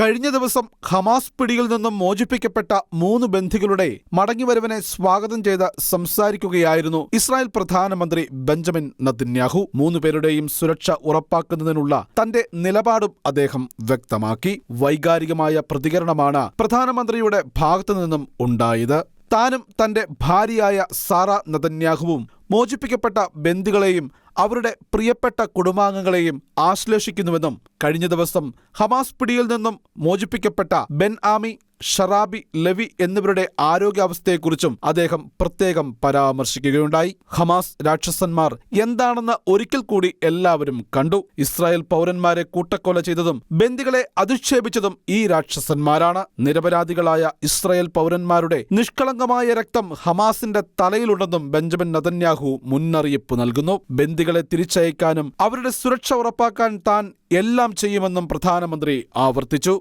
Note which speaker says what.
Speaker 1: കഴിഞ്ഞ ദിവസം ഹമാസ് പിടിയിൽ നിന്നും മോചിപ്പിക്കപ്പെട്ട മൂന്ന് ബന്ധികളുടെ മടങ്ങിവരവിനെ സ്വാഗതം ചെയ്ത് സംസാരിക്കുകയായിരുന്നു ഇസ്രായേൽ പ്രധാനമന്ത്രി ബെഞ്ചമിൻ നദിന്യാഹു. മൂന്ന് പേരുടെയും സുരക്ഷ ഉറപ്പാക്കുന്നതിനുള്ള തന്റെ നിലപാടും അദ്ദേഹം വ്യക്തമാക്കി. വൈകാരികമായ പ്രതികരണമാണ് പ്രധാനമന്ത്രിയുടെ ഭാഗത്തു നിന്നും ഉണ്ടായത്. താനും തന്റെ ഭാര്യയായ സാറ നദന്യാഹുവും മോചിപ്പിക്കപ്പെട്ട ബന്ദികളെയും അവരുടെ പ്രിയപ്പെട്ട കുടുംബാംഗങ്ങളെയും ആശ്ലേഷിക്കുന്നുവെന്നും കഴിഞ്ഞ ദിവസം ഹമാസ് പിടിയിൽ നിന്നും മോചിപ്പിക്കപ്പെട്ട ബെൻ ആമി ഷറാബി ലവി എന്നിവരുടെ ആരോഗ്യാവസ്ഥയെക്കുറിച്ചും അദ്ദേഹം പ്രത്യേകം പരാമർശിക്കുകയുണ്ടായി. ഹമാസ് രാക്ഷസന്മാർ എന്താണെന്ന് ഒരിക്കൽ കൂടി എല്ലാവരും കണ്ടു. ഇസ്രായേൽ പൗരന്മാരെ കൂട്ടക്കൊല ചെയ്തതും ബന്ദികളെ അധിക്ഷേപിച്ചതും ഈ രാക്ഷസന്മാരാണ്. നിരപരാധികളായ ഇസ്രായേൽ പൗരന്മാരുടെ നിഷ്കളങ്കമായ രക്തം ഹമാസിന്റെ തലയിലുണ്ടെന്നും ബെഞ്ചമിൻ നതന്യാഹു മുന്നറിയിപ്പ് നൽകുന്നു. ബന്ദികളെ തിരിച്ചയക്കാനും അവരുടെ സുരക്ഷ ഉറപ്പാക്കാൻ താൻ എല്ലാം ചെയ്യുമെന്നും പ്രധാനമന്ത്രി ആവർത്തിച്ചു.